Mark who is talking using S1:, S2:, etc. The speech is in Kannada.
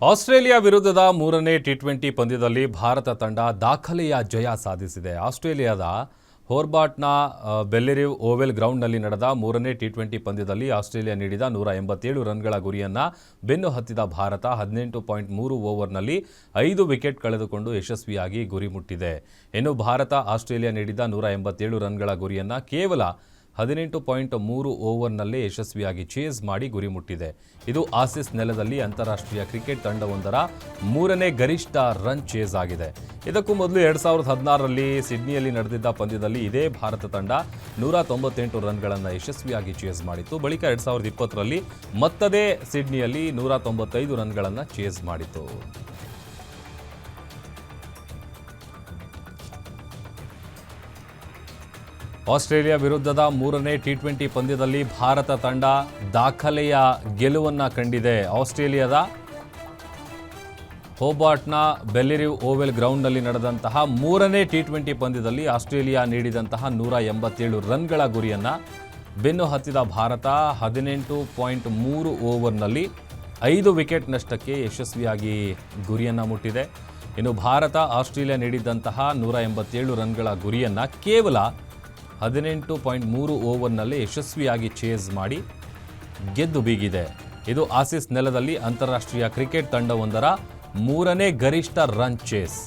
S1: ಆಸ್ಟ್ರೇಲಿಯಾ ವಿರುದ್ಧದ ಮೂರನೇ ಟಿ ಟ್ವೆಂಟಿ ಪಂದ್ಯದಲ್ಲಿ ಭಾರತ ತಂಡ ದಾಖಲೆಯ ಜಯ ಸಾಧಿಸಿದೆ. ಆಸ್ಟ್ರೇಲಿಯಾದ ಹೋರ್ಬಾಟ್ನ ಬೆಲ್ಲೆರಿವ್ ಓವೆಲ್ ಗ್ರೌಂಡ್ನಲ್ಲಿ ನಡೆದ ಮೂರನೇ ಟಿ ಟ್ವೆಂಟಿ ಪಂದ್ಯದಲ್ಲಿ ಆಸ್ಟ್ರೇಲಿಯಾ ನೀಡಿದ ನೂರ ಎಂಬತ್ತೇಳು ರನ್ಗಳ ಗುರಿಯನ್ನು ಬೆನ್ನು ಹತ್ತಿದ ಭಾರತ ಹದಿನೆಂಟು ಪಾಯಿಂಟ್ ಮೂರು ಓವರ್ನಲ್ಲಿ ಐದು ವಿಕೆಟ್ ಕಳೆದುಕೊಂಡು ಯಶಸ್ವಿಯಾಗಿ ಗುರಿ ಮುಟ್ಟಿದೆ. ಇನ್ನು ಭಾರತ ಆಸ್ಟ್ರೇಲಿಯಾ ನೀಡಿದ ನೂರ ಎಂಬತ್ತೇಳು ರನ್ಗಳ ಗುರಿಯನ್ನು ಕೇವಲ ಹದಿನೆಂಟು ಪಾಯಿಂಟ್ ಮೂರು ಓವರ್ನಲ್ಲೇ ಯಶಸ್ವಿಯಾಗಿ ಚೇಸ್ ಮಾಡಿ ಗುರಿ ಮುಟ್ಟಿದೆ. ಇದು ಆಸಿಸ್ ನೆಲದಲ್ಲಿ ಅಂತಾರಾಷ್ಟ್ರೀಯ ಕ್ರಿಕೆಟ್ ತಂಡವೊಂದರ ಮೂರನೇ ಗರಿಷ್ಠ ರನ್ ಚೇಸ್ ಆಗಿದೆ. ಇದಕ್ಕೂ ಮೊದಲು ಎರಡು ಸಾವಿರದ ಹದಿನಾರರಲ್ಲಿ ಸಿಡ್ನಿಯಲ್ಲಿ ನಡೆದಿದ್ದ ಪಂದ್ಯದಲ್ಲಿ ಇದೇ ಭಾರತ ತಂಡ ನೂರ ತೊಂಬತ್ತೆಂಟು ರನ್ಗಳನ್ನು ಯಶಸ್ವಿಯಾಗಿ ಚೇಸ್ ಮಾಡಿತ್ತು. ಬಳಿಕ ಎರಡು ಸಾವಿರದ ಇಪ್ಪತ್ತರಲ್ಲಿ ಮತ್ತದೇ ಸಿಡ್ನಿಯಲ್ಲಿ ನೂರ ತೊಂಬತ್ತೈದು ರನ್ಗಳನ್ನು ಚೇಸ್ ಮಾಡಿತು ಆಸ್ಟ್ರೇಲಿಯಾ ವಿರುದ್ಧದ ಮೂರನೇ ಟಿ ಟ್ವೆಂಟಿ ಪಂದ್ಯದಲ್ಲಿ ಭಾರತ ತಂಡ ದಾಖಲೆಯ ಗೆಲುವನ್ನು ಕಂಡಿದೆ. ಆಸ್ಟ್ರೇಲಿಯಾದ ಹೋಬಾಟ್ನ ಬೆಲ್ಲಿರಿವ್ ಓವೆಲ್ ಗ್ರೌಂಡ್ನಲ್ಲಿ ನಡೆದಂತಹ ಮೂರನೇ ಟಿ ಟ್ವೆಂಟಿ ಪಂದ್ಯದಲ್ಲಿ ಆಸ್ಟ್ರೇಲಿಯಾ ನೀಡಿದಂತಹ ನೂರ ಎಂಬತ್ತೇಳು ರನ್ಗಳ ಗುರಿಯನ್ನು ಬೆನ್ನು ಹತ್ತಿದ ಭಾರತ ಹದಿನೆಂಟು ಪಾಯಿಂಟ್ ಮೂರು ಓವರ್ನಲ್ಲಿ ಐದು ವಿಕೆಟ್ ನಷ್ಟಕ್ಕೆ ಯಶಸ್ವಿಯಾಗಿ ಗುರಿಯನ್ನು ಮುಟ್ಟಿದೆ. ಇನ್ನು ಭಾರತ ಆಸ್ಟ್ರೇಲಿಯಾ ನೀಡಿದಂತಹ ನೂರ ಎಂಬತ್ತೇಳು ರನ್ಗಳ ಗುರಿಯನ್ನು ಕೇವಲ ಹದಿನೆಂಟು ಪಾಯಿಂಟ್ ಮೂರು ಓವರ್ನಲ್ಲಿ ಯಶಸ್ವಿಯಾಗಿ ಚೇಸ್ ಮಾಡಿ ಗೆದ್ದು ಬೀಗಿದೆ. ಇದು ಆಸಿಸ್ ನೆಲದಲ್ಲಿ ಅಂತಾರಾಷ್ಟ್ರೀಯ ಕ್ರಿಕೆಟ್ ತಂಡವೊಂದರ ಮೂರನೇ ಗರಿಷ್ಠ ರನ್ ಚೇಸ್.